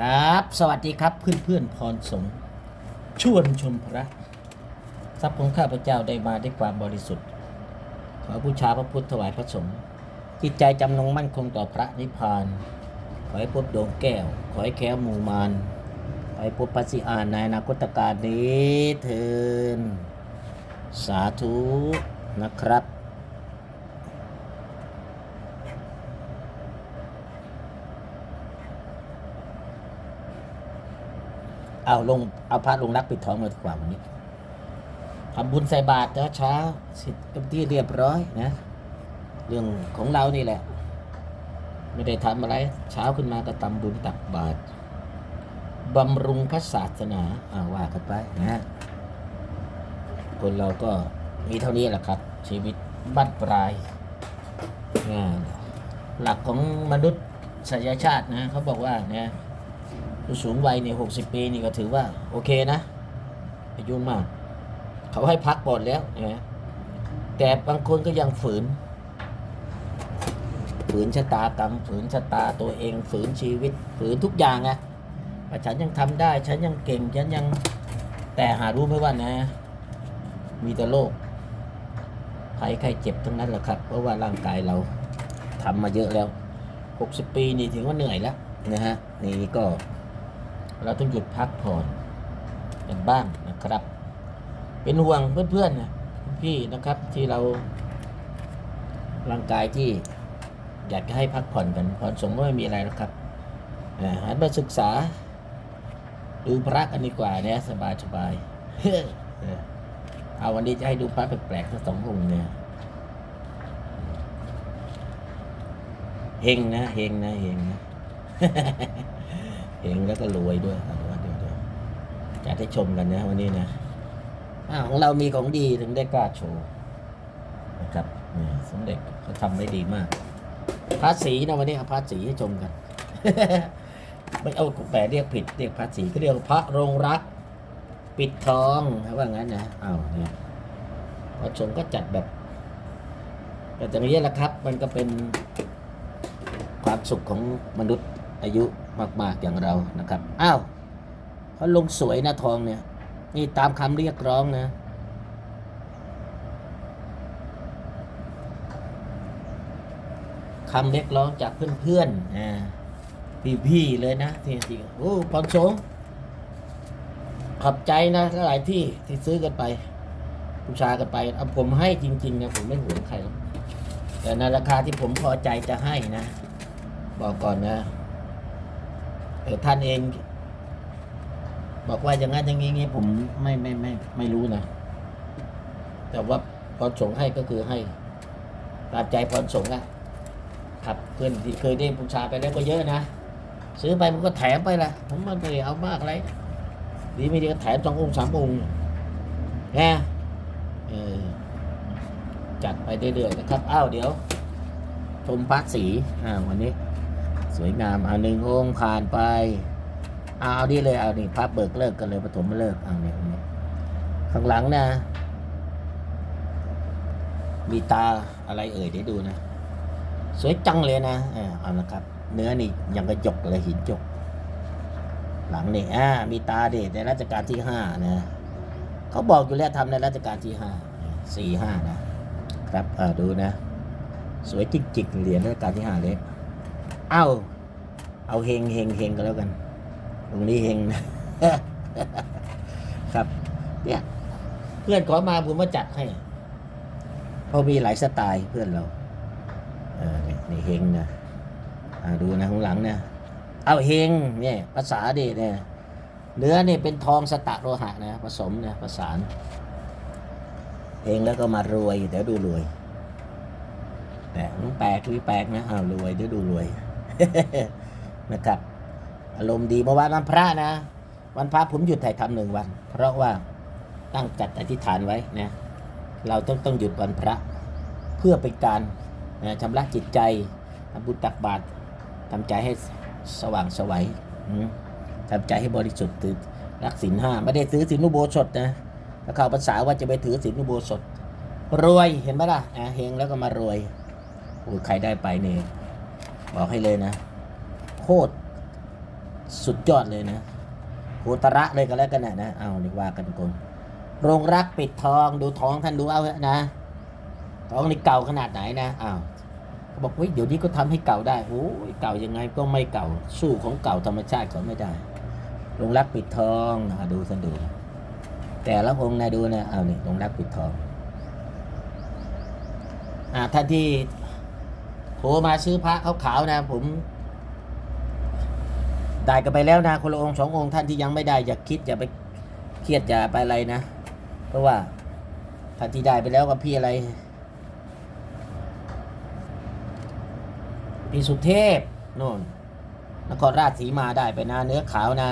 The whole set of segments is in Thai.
ครับ สวัสดีครับเพื่อนเพื่อนพรสงชวนชมพระทรัพย์ของข้าพเจ้าได้มาด้วยความบริสุทธิ์ขอบูชาพระพุทธถวายพระสงฆ์จิตใจจำนงมั่นคงต่อพระนิพพาน ขอให้พบดวงแก้ว ขอให้แค้วมูมารขอให้พบพระสิอานในอนาคตการนี้เทินสาธุนะครับ เอาลงเอาพระลงรักปิดท้องเลยดีกว่าวันนี้ทำบุญใส่บาตรเช้าเสร็จเป็นที่เรียบร้อยนะ เรื่องของเรานี่แหละ ไม่ได้ทำอะไร เช้าขึ้นมาก็ทำบุญตักบาตรบำรุงพระศาสนาอาว่ากันไปนะคนเราก็มีเท่านี้แหละครับ ชีวิตบั้นปลายหลักของมนุษย์สยชาตินะเขาบอกว่าเนี่ย ผู้สูงวัยเนี่ยหกสิบปีนี่ก็ถือว่า โอเคนะอายุมาก เขาให้พักก่อนแล้วนะแต่บางคนก็ยังฝืน ฝืนชะตากรรม ฝืนชะตาตัวเอง ฝืนชีวิต ฝืนทุกอย่างอะว่าฉันยังทำได้ ฉันยังเก่ง ฉันยังแต่หารู้ไหมว่านะ มีแต่โรคภัยไข้เจ็บทั้งนั้นแหละครับ เพราะว่าร่างกายเราทำมาเยอะแล้วหกสิบปีนี่ถือว่าเหนื่อยแล้วนะฮะ นี่ก็ เราต้องหยุดพักผ่อนกันบ้างนะครับ เป็นห่วงเพื่อนๆนะพี่นะครับที่เราร่างกายที่อยากจะให้พักผ่อนกันผ่อนสงก็ไม่มีอะไรหรอกครับอ่าหันมาศึกษา ดูพระกันดีกว่าเนี่ยสบายสบายๆเออเอาวันนี้จะให้ดูพระแปลกๆทั้งสององค์เนี่ยเฮงนะเฮงนะเฮงนะ เองแล้วก็รวยด้วยเอาเดี๋ยวเดี๋ยวเดี๋ยวจะได้ชมกันนะวันนี้นะอาของเรามีของดีถึงได้กล้าโชว์นะครับนี่สมเด็จเขาทำไว้ดีมากพระสีนะวันนี้เอาพระสีให้ชมกันไม่เอาแปลเรียกผิดเรียกพระสีก็เรียกว่าพระรงรัก ปิดทองว่างั้นนะอ้าวเนี่ยพอชมก็จัดแบบแต่อย่างนี้แหละครับ มันก็เป็นความสุขของมนุษย์อายุ มาก ๆ อย่างเรานะครับ อ้าวเขาลงสวยนะทองเนี่ย นี่ตามคำเรียกร้องนะ คำเรียกร้องจากเพื่อนๆอ่าพี่ๆเลยนะที่จริงโอ้ปอนโซขอบใจนะหลายที่ที่ซื้อกันไปบูชากันไปเอาผมให้จริงๆนะผมไม่หวงใครหรอกแต่ในราคาที่ผมพอใจจะให้นะ บอกก่อนนะ ท่านเอง บอกว่าอย่างนั้นอย่างนี้งี้ผมไม่ไม่ไม่ไม่รู้นะ แต่ว่าพรสงให้ก็คือให้ตามใจพรสงฆ์อะครับเพื่อนที่เคยได้บูชาไปแล้วก็เยอะนะ ซื้อไปมันก็แถมไปละผมมันไม่เอามากอะไรดีไม่ดีก็แถมสององค์สามองค์นะเออจัดไปเรื่อยๆนะครับ อ้าวเดี๋ยว ชมพระสีอ่าวันนี้ สวยงามเอาหนึ่งองค์ผ่านไป เอาเอาดีเลยเอานี่พับเบิกเลิกกันเลยปฐมเลิกเอาเนี่ยเนี่ยข้างหลังนะ มีตาอะไรเอ่ยเดี๋ยวดูนะ สวยจังเลยนะเอาละครับ เนื้อนี่ยังกระจกเลยหินจก หลังนี่อ่ามีตาเด็ในรัชกาลที่ห้านะเขาบอกอยู่แล้วทำในรัชกาลที่ห้าสี่ห้านะครับอ่าดูนะ สวยจริงๆเหรียญรัชกาลที่ห้าเลย เอาเอาเฮงเฮงเฮงก็แล้วกัน ตรงนี้เฮงนะครับ เนี่ย เพื่อนขอมาผมมาจัดให้เพราะมีหลายสไตล์เพื่อนเราเออนี่นี่เฮงนะดูนะข้างหลังนะเอาเฮงเนี่ยภาษาเดชเนี่ยเนื้อเนี่ยเป็นทองสตะโลหะนะผสมนะประสานเฮงแล้วก็มารวยเดี๋ยวดูรวยแต่ต้องแปลกคือแปลกนะอ้าวรวยเดี๋ยวดูรวย นะครับ อารมณ์ดีเมื่อวานวันพระนะ วันพระผมหยุดถ่ายทำหนึ่งวัน เพราะว่าตั้งจัดอธิษฐานไว้นะเราต้องต้องหยุดวันพระ เพื่อเป็นการนะชำระจิตใจทำบุญตักบาตรทำใจให้สว่างสวัยทำใจให้บริสุทธิ์ถือรักศีลห้าไม่ได้ถือศีลุโบสถนะถ้าเข้าภาษาว่าจะไปถือศีลุโบสถรวยเห็นไหมล่ะอะเฮงแล้วก็มารวยโอ้ยใครได้ไปเนี่ย บอกให้เลยนะ โคตรสุดยอดเลยนะโหตระเลยก็แล้วกันนะนะเอาเรียกว่ากันกงโรงรักปิดทองดูท้องท่านดูเอาเถอะนะท้องนี่เก่าขนาดไหนนะอ้าวเขาบอกเฮ้ยเดี๋ยวนี้ก็ทำให้เก่าได้โอ้ยเก่ายังไงก็ไม่เก่าสู้ของเก่าธรรมชาติเขาไม่ได้โรงรักปิดทองอดูท่านดู แต่ละองค์นะดูนะเอานี่โรงรักปิดทองอ่าท่านที่ โทรมาซื้อพระขาวๆนะ ผม ได้กันไปแล้วนะคนละองค์สององค์ท่านที่ยังไม่ได้อย่าคิดอย่าไปเครียดอย่าไปอะไรนะ เพราะว่าท่านที่ได้ไปแล้วก็พี่อะไร พี่สุเทพโน่นนครราชสีมาได้ไปนะเนื้อขาวนะ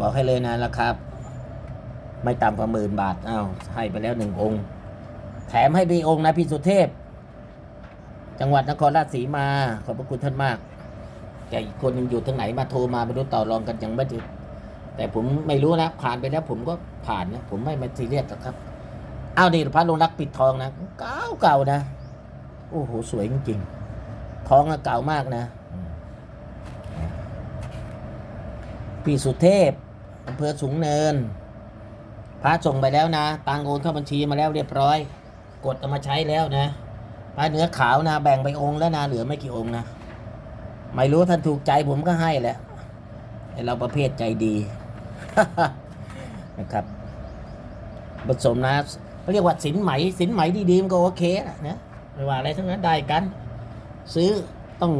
บอกให้เลยนะราคาไม่ต่ำกว่าหมื่นบาทอ้าวให้ไปแล้วหนึ่งองค์ แถมให้ไปองค์นะพี่สุเทพ จังหวัดนครราชสีมา ขอบพระคุณท่านมาก แต่อีกคนหนึงอยู่ทางไหนมาโทรมาไม่รู้ต่อรองกันยังไม่ได้แต่ผมไม่รู้นะ ผ่านไปแล้วผมก็ผ่านนะผมไม่มาซีเรียสหรอกครับอ้าวนี่พระลงรักปิดทองนะเก่าเก่านะ โอ้โหสวยจริงๆทองอะเก่ามากนะอืมพี่สุเทพอำเภอสูงเนิน พระส่งไปแล้วนะตังโอนเข้าบัญชีมาแล้วเรียบร้อย กดเอามาใช้แล้วนะ พระเนื้อขาวนะแบ่งไปองค์แล้วนะเหลือไม่กี่องค์นะไม่รู้ท่านถูกใจผมก็ให้แหละเราประเภทใจดีนะครับผสมนะเขาเรียกว่าสินไหมสินไหมดีๆมันก็โอเคนะนะไม่ว่าอะไรทั้งนั้นได้กัน ซื้อต้อง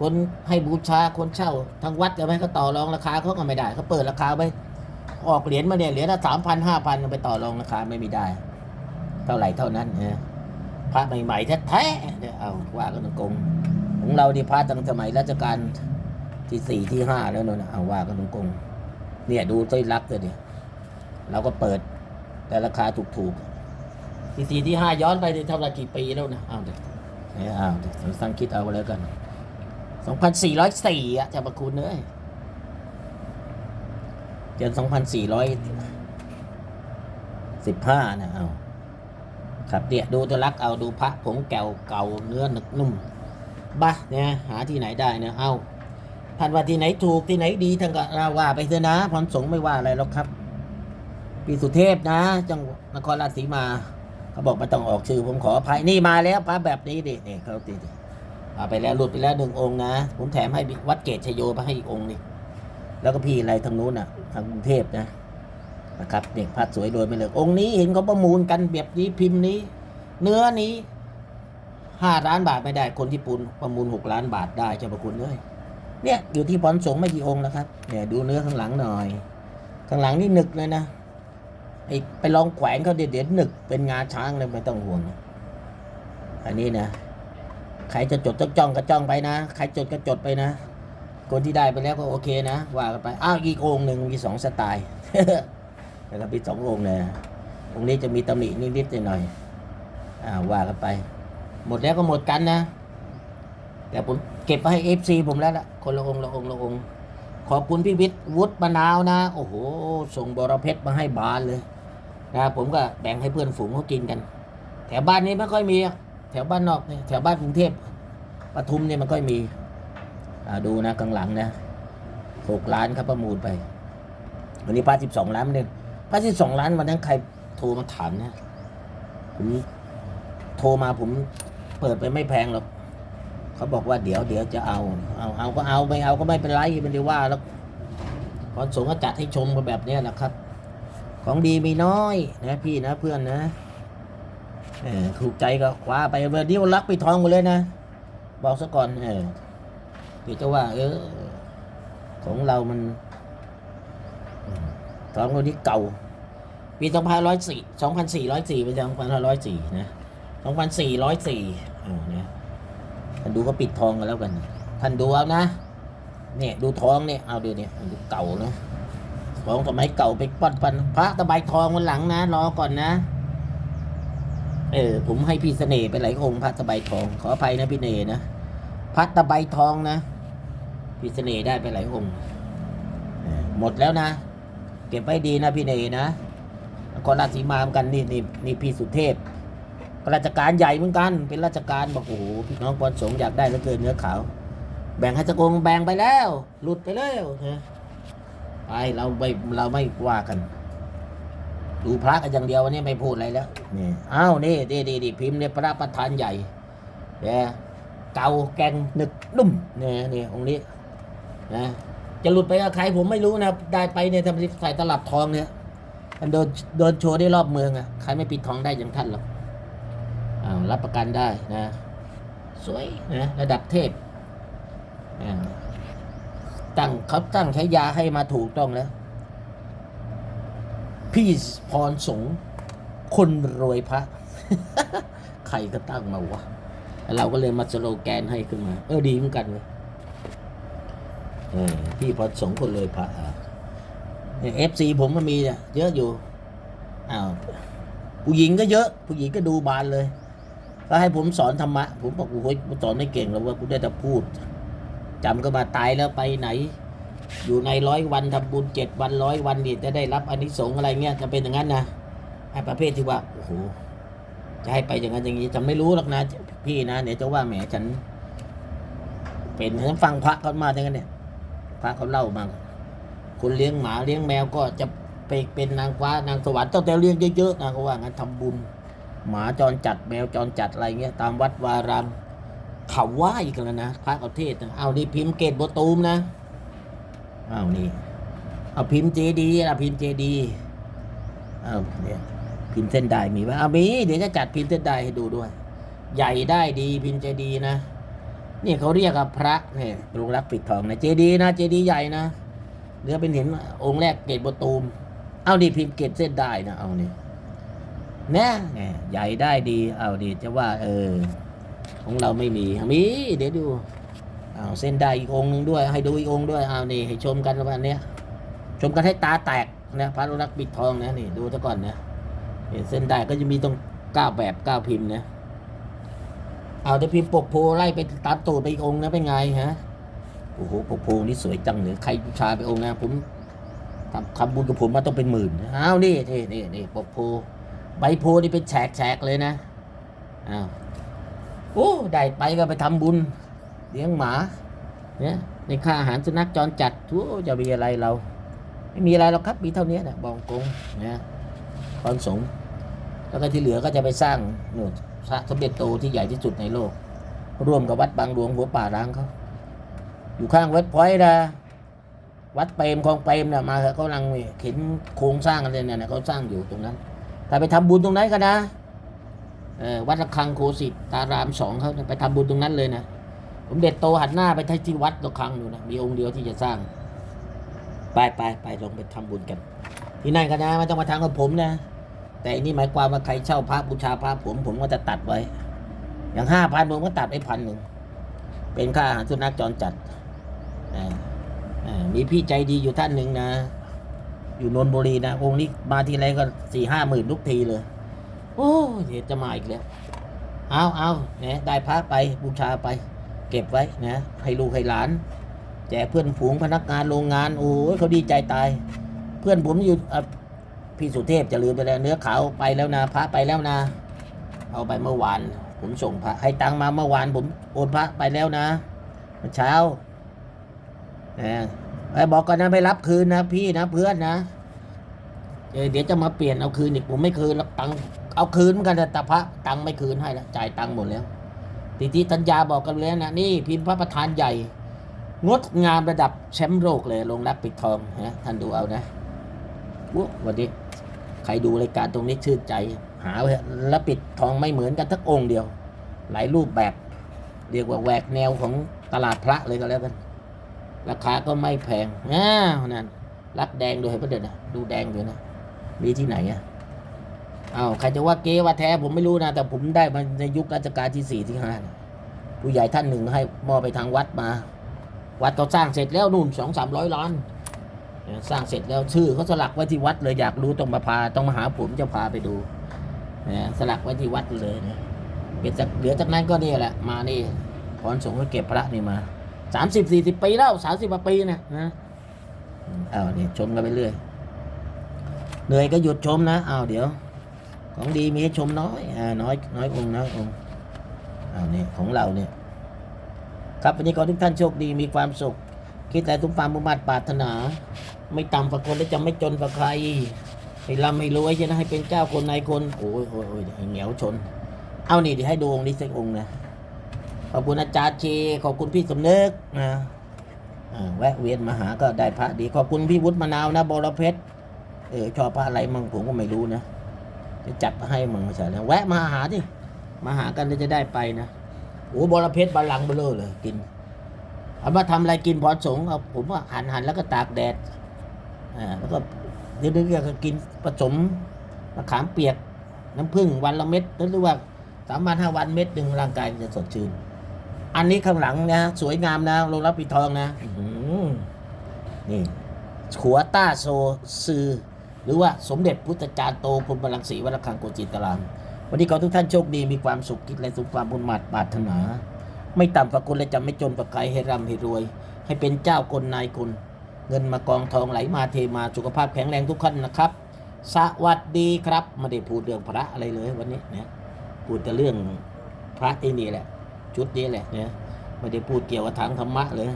คนให้บูชาคนเช่าทางวัดจะไม่ให้เขาต่อรองราคาเขาก็ไม่ได้เขาเปิดราคาไปออกเหรียญมาเนี่ยเหรียญละสามพันห้าพันไปต่อรองราคาไม่มีได้ เท่าไหร่เท่านั้นนะ พระใหม่ๆแท้ๆเนี่ยเอาว่ากันตรงๆของเรานี่พระตั้งสมัยรัชกาลที่สี่ที่ห้าแล้วเนอะเอาว่ากันตรงๆเนี่ยดูต้อยรักเลยเนี่ยเราก็เปิดแต่ราคาถูกๆที่สี่ที่ห้าย้อนไปเท่าไหร่กี่ปีแล้วนะเอาเดี๋ยวเนี่ยเอาเดี๋ยวสังคิดเอาแล้วกันสองพันสี่ร้อยสี่อะจะประคุณเนยเจนสองพันสี่ร้อยสิบห้านะเอา ครับเนี่ยดูตัวรักเอาดูพระผงแก้วเก่าเนื้อหนึกนุ่มบ้าเนี่ยหาที่ไหนได้เนี่ยเอาท่านว่าที่ไหนถูกที่ไหนดีท่านก็ว่าไปเถอะนะพรสงไม่ว่าอะไรหรอกครับพี่สุเทพนะ จังหวัดนครราชสีมาเขาบอกม่ต้องออกชื่อ ผมขออภัยนี่มาแล้วพระแบบนี้ดิเนี่เขาตีดิมาไปแล้วหลุดไปแล้วหนึ่งองค์นะ ผมแถมให้วัดเกตชโยไปให้อีกองค์นี่แล้วก็พี่อะไรทางนู้นอะทางกรุงเทพนะ นะครับเนี่ยพระสวยโดยไม่เลิกองค์นี้เห็นเขาประมูลกันแบบนี้พิมพ์นี้ เนื้อนี้ห้าล้านบาทไม่ได้คนที่ปูนประมูลหกล้านบาทได้เจ้าประคุณเลยเนี่ยอยู่ที่พรสงไม่กี่องค์นะครับเนี่ยดูเนื้อข้างหลังหน่อย ข้างหลังนี่หนึกเลยนะไอไปลองแขวนเขาเด็ดเด็ดหนึกเป็นงาช้างเลยไม่ต้องห่วงอันนี้นะใครจะจดจ้องจ้องก็จ้องไปนะใครจดก็จดไปนะคนที่ได้ไปแล้วก็โอเคนะว่ากันไปอ้าวอีกองหนึ่งมีสองสไตล์ นะครับมีสององค์เลยองค์นี้จะมีตำหนินิดๆหน่อยๆอ่าว่ากันไป หมดแล้วก็หมดกันนะ แต่ผมเก็บไว้ให้เอฟซีผมแล้วล่ะคนละองค์ละองค์ละองค์ขอบคุณพี่วิทย์วุฒิมะนาวนะ โอ้โห ส่งบรเพชรมาให้บานเลยนะผมก็แบ่งให้เพื่อนฝูงเขากินกัน แถวบ้านนี้ไม่ค่อยมี แถวบ้านนอกเนี่ยแถวบ้านกรุงเทพปทุมเนี่ยมันค่อยมีอ่าดูนะกลางหลังนะหกล้านครับประมูลไป วันนี้พาสิบสองล้านนี่ย พาสิบสองล้านวันนั้นใครโทรมาถามนะผมโทรมาผมเปิดไปไม่แพงหรอกเขาบอกว่าเดี๋ยวเดี๋ยวจะเอา เอาเอาก็เอาไม่เอาก็ไม่เป็นไรไม่ได้ว่าแล้วขอนสงฆ์ก็จัดให้ชมมาแบบเนี้ยนะครับ ของดีมีน้อยนะพี่นะเพื่อนนะเออถูกใจก็คว้าไปเบอร์เดียวรักไปทองหมดเลยนะ บอกซะก่อนเออเดี๋ยวจะว่า เออ ของเรามัน มทองเรานี้เก่า ปีสองพันร้อยสี่สองพันสี่ร้อยสี่เป็นสองพันห้าร้อยสี่นะสองพันสี่ร้อยสี่อ่าเนี่ยท่านดูก็ปิดทองกันแล้วกัน ท่านดูเอานะ เนี่ยดูทองเนี่ย เอาดูเนี่ยดูเก่านะของสมัยเก่าไปปั้นปันพระตะไบทองวันหลังนะรอก่อนนะเออผมให้พี่เสน่ห์ไปหลายองค์พระตะไบทอง ขออภัยนะพี่เนนะพระตะไบทองนะพี่เสน่ห์ได้ไปหลายองค์เออหมดแล้วนะ เก็บไว้ดีนะพี่เนยนะนครราชสีมาเหมือนกันนี่นี่นี่พี่สุเทพราชการใหญ่เหมือนกัน เป็นราชการบอกโอ้โหพี่น้องปอนสงอยากได้เหลือเกินเนื้อขาว แบ่งให้ตะกงแบ่งไปแล้ว หลุดไปแล้วนะไปเราไม่เราไม่ว่ากัน ดูพระกันอย่างเดียววันนี้ไม่พูดอะไรแล้วนี่อ้าวนี่ดีดีดีพิมพ์เนี่ยพระประธานใหญ่เนี่ยเก่าแกงหนึกนุ่มเนี่ยนี่องค์นี้นะ จะหลุดไปกับใครผมไม่รู้นะได้ไปเนี่ยทำใส่ตลับทองเนี่ยมันโดนโดนโชว์ได้รอบเมืองอะใครไม่ปิดทองได้อย่างท่านหรอกอ้ารับประกันได้นะ สวยนะระดับเทพอ่าตั้งเขาตั้งใช้ยาให้มาถูกต้องแล้วพี่พรสงคนรวยพระ ใครก็ตั้งมาวะ เราก็เลยมาสโลแกนให้ขึ้นมา เออดีเหมือนกันเลย พี่พรสงคนรวยพระเอฟซีผมมันมีเนี่ยเยอะอยู่อ้าวผู้หญิงก็เยอะ ผู้หญิงก็ดูบานเลยก็ให้ผมสอนธรรมะ ผมบอกโอ้ยสอนไม่เก่งหรอกว่ากูได้แต่พูดจำก็มาตายแล้วไปไหน อยู่ในร้อยวันทำบุญเจ็ดวันร้อยวันนี่จะได้รับอานิสงส์อะไรเงี้ยจะเป็นอย่างนั้นนะไอ้ประเภทที่ว่าโอ้โหจะให้ไปอย่างนั้นอย่างนี้จะไม่รู้หรอกนะ พี่นะเดี๋ยวจะว่าแหมฉัน เป็นฉันฟังพระเขามาอย่างนั้นเนี่ย ระเขาเล่ามาคนเลี้ยงหมาเลี้ยงแมวก็จะไปเป็นนางฟ้านางสวรรค์ต้องแต่เลี้ยงเยอะๆนะเขาว่างั้นทำบุญ หมาจรจัดแมวจรจัดอะไรเงี้ยตามวัดวารามเขาว่าอีกแล้วนะพระเขาเทศนะเอานี่พิมพ์เกตโบตูมนะเอานี่เอาพิมพ์เจดีนะพิมพ์เจดีเอาเนี่ยพิมพ์เส้นได้มีไหมเอามีเดี๋ยวจะจัดพิมพ์เส้นได้ให้ดูด้วย ใหญ่ได้ดีพิมพ์เจดีนะ นี่เขาเรียกว่าพระเนี่ยลุงรักปิดทองนะเจดีนะเจดีใหญ่นะเนื้อเป็นเห็นองค์แรกเกตบตูม เอานี่พิมพ์เกตเส้นได้นะเอานี่นะใหญ่ได้ดี เอาดีจะว่า เออ ของเราไม่มีมีเดี๋ยวดูเอาเส้นได้อีกองหนึ่งด้วย ให้ดูอีกองด้วยเอานี่ให้ชมกันวันนี้ชมกันให้ตาแตกนะพระรักษ์ปิดทองนะนี่ดูซะก่อนนะนี่เส้นได้ก็จะมีตรงเก้าแบบเก้าพิมพ์นะ เอาแต่พิมพ์ปกโพไล่ไปตามตูดไปอีกองค์นะเป็นไงฮะโอ้โหปกโพนี่สวยจังเลยใครบูชาไปองค์นะผมทำทำบุญกับผมมาต้องเป็นหมื่นนะเอานี่นี่นี่นี่ปกโพใบโพนี่เป็นแฉกแฉกเลยนะอ้าวโอ้ได้ไปก็ไปทำบุญเลี้ยงหมาเนี่ยในค่าอาหารสุนัขจรจัดทั่วจะมีอะไรเรา ไม่มีอะไรหรอกครับมีเท่านี้นะบองกงนะคอนสงฆ์แล้วก็ที่เหลือก็จะไปสร้างนู่น พระสมเด็จโตที่ใหญ่ที่สุดในโลก ร่วมกับวัดบางหลวงหัวป่าร้างเขาอยู่ข้างเวัดพอยต์นะวัดเปรมคลองเปรมเนี่ยมาเขากำลังเข็นโครงสร้างกันเลยเนี่ยนะเขาสร้างอยู่ตรงนั้นถ้าไปทำบุญตรงนั้นก็นะวัดระฆังโคสิตตารามสองเขาเนี่ยไปทำบุญตรงนั้นเลยนะผมเด็ดโตหันหน้าไปที่วัดระฆังอยู่นะมีองค์เดียวที่จะสร้าง ไปไปไปลงไปทำบุญกัน ที่นั่นก็นะไม่ต้องมาทางกับผมนะ แต่อันนี่หมายความว่าใครเช่าพระบูชาพระผมผมก็จะตัดไว้ อย่างห้าพันผมก็ตัดไว้พันหนึ่งเป็นค่าอาหารสุนัขจรจัดอ่าอ่ามีพี่ใจดีอยู่ท่านหนึ่งนะ อยู่นนบุรีนะองค์นี้มาทีไรก็สี่ห้าหมื่นทุกทีเลย โอ้ยเดี๋ยวจะมาอีกแล้วเอาเอาเนี่ยได้พระไปบูชาไป เก็บไว้นะให้ลูกให้หลาน แจกเพื่อนฝูงพนักงานโรงงาน โอ้ยเขาดีใจตาย เพื่อนผมอยู่ พี่สุเทพจะลืมไปแล้วเนื้อขาวไปแล้วนะพระไปแล้วนะ เอาไปเมื่อวาน ผมส่งพระให้ตังมาเมื่อวาน ผมโอนพระไปแล้วนะเมื่อเช้านะไอ้บอกก่อนนะไม่รับคืนนะพี่นะเพื่อนนะเเดี๋ยวจะมาเปลี่ยนเอาคืนอีกผมไม่คืนรอกตังเอาคืนเหมือนกันแต่พระตังไม่คืนให้แล้วจ่ายตังหมดแล้วทีที่ธัญญาบอกกันแล้วนะนี่พิมพ์พระประธานใหญ่ งดงามระดับแชมป์โลกเลยลงรับปิดทองนะท่านดูเอานะวุ้วันนี้ ใครดูรายการตรงนี้ชื่นใจ หาแล้วปิดทองไม่เหมือนกันทักองค์เดียว หลายรูปแบบ เรียกว่าแหวกแนวของตลาดพระเลยก็แล้วกัน ราคาก็ไม่แพงอ้าวนั่นรับแดงด้วยเพื่อนเด็ดนะดูแดงด้วยนะ มีที่ไหนอะอ้าวใครจะว่าเก๊ว่าแท้ผมไม่รู้นะ แต่ผมได้มาในยุครัชกาลที่สี่ที่ห้าผู้ใหญ่ท่านหนึ่งให้มอบไปทางวัดมา วัดเขาสร้างเสร็จแล้วนู่นสองสามร้อยล้าน สร้างเสร็จแล้วชื่อเขาสลักไว้ที่วัดเลยอยากรู้ต้องมาพาต้องมาหาผมจะพาไปดูนี่ยสลักไว้ที่วัดเลยเนี่ยเก็บจากเหลือจากนั้นก็นี่แหละ มานี่พรสงฆ์ก็เก็บพระนี่มาสามสิบสี่สิบปีแล้วสามสิบปีเนะนะอ้าวนี่ชมกันไปเรื่อยเหนื่อยก็หยุดชมนะอ้าวเดี๋ยว ของดีมีให้ชมน้อยอ่าน้อยน้อยองค์น้อยองค์อ้าวนี่ของเราเนี่ยครับวันนี้ขอทุกท่านโชคดีมีความสุข คิดแต่ทุกความมุ่งมั่นปรารถนา ไม่ต่ำกว่าคนและจะไม่จนกว่าใครให้ร่ำให้รวยจะให้เป็นเจ้าคนนายคนโอ้ยโอ้ยโอ้ยเหงียวชน เอานี่เดี๋ยวให้ดูองค์นี้สักองค์นะขอบคุณอาจารย์เชขอบคุณพี่สมนึกนะแวะเวียนมาหาก็ได้พระดี ขอบคุณพี่วุฒิมะนาวนะบรเพชรเออชอบพระอะไรมั่งผมก็ไม่รู้นะจะจัดมาให้มั่งไม่ใช่แล้วแวะมาหาดิมาหากันแล้วจะได้ไปนะโอ้บรเพชรบาลังเบลอเลยกิน เอามาทำอะไรกินพอสงฆ์เอาผมว่าหั่นหั่นแล้วก็ตากแดดอ่าแล้วก็เดี๋ยวก็กินผสมมะขามเปียก น้ำผึ้งวันละเม็ดหรือว่าสามวันห้าวันเม็ดหนึ่งร่างกายจะสดชื่น อันนี้ข้างหลังนะสวยงามนะโรงรับปีทองนะอื้อหือนี่ขัวต้าโซซือ หรือว่าสมเด็จพุทธจารย์โตพรหมรังสีวัดระฆังโกจิตราม วันนี้ขอทุกท่านโชคดีมีความสุขคิดและสุขความบุญมาตรปรารถนา ไม่ต่ำกว่าคนและจะไม่จนกว่าใครให้ร่ำให้รวย ให้เป็นเจ้าคนนายคน เงินมากองทองไหลมาเทมาสุขภาพแข็งแรงทุกท่านนะครับ สวัสดีครับไม่ได้พูดเรื่องพระอะไรเลยวันนี้นะพูดแต่เรื่องพระไอ้นี่แหละ ชุดนี้แหละเนี่ยไม่ได้พูดเกี่ยวกับทางธรรมะเลย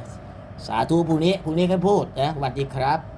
สาธุพรุ่งนี้พรุ่งนี้ค่พูดนะสวัสดีครับ